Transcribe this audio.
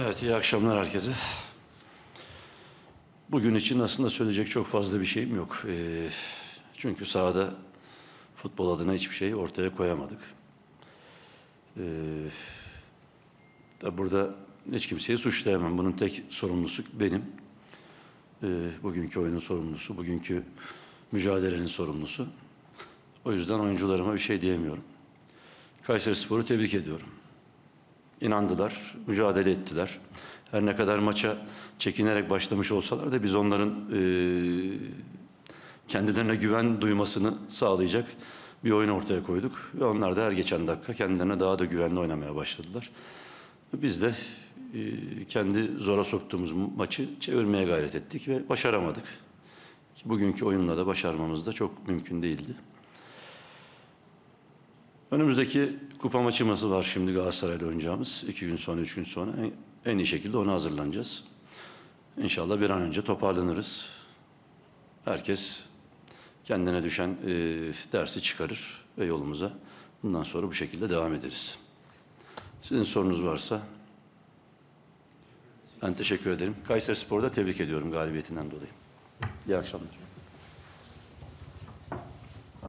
Evet, iyi akşamlar herkese. Bugün için aslında söyleyecek çok fazla bir şeyim yok. Ee, çünkü sahada futbol adına hiçbir şey ortaya koyamadık. Ee, tabi burada hiç kimseyi suçlayamam. Bunun tek sorumlusu benim. Ee, bugünkü oyunun sorumlusu, bugünkü mücadelenin sorumlusu. O yüzden oyuncularıma bir şey diyemiyorum. Kayseri Spor'u tebrik ediyorum. İnandılar, mücadele ettiler. Her ne kadar maça çekinerek başlamış olsalar da biz onların e, kendilerine güven duymasını sağlayacak bir oyun ortaya koyduk. Ve onlar da her geçen dakika kendilerine daha da güvenli oynamaya başladılar. Biz de e, kendi zora soktuğumuz maçı çevirmeye gayret ettik ve başaramadık. Bugünkü oyunla da başarmamız da çok mümkün değildi. Önümüzdeki kupa maçımız var şimdi Galatasaray'la oynayacağımız. iki gün sonra, üç gün sonra en, iyi şekilde ona hazırlanacağız. İnşallah bir an önce toparlanırız. Herkes kendine düşen e, dersi çıkarır ve yolumuza bundan sonra bu şekilde devam ederiz. Sizin sorunuz varsa ben teşekkür ederim. Kayseri Spor'da tebrik ediyorum galibiyetinden dolayı. İyi akşamlar.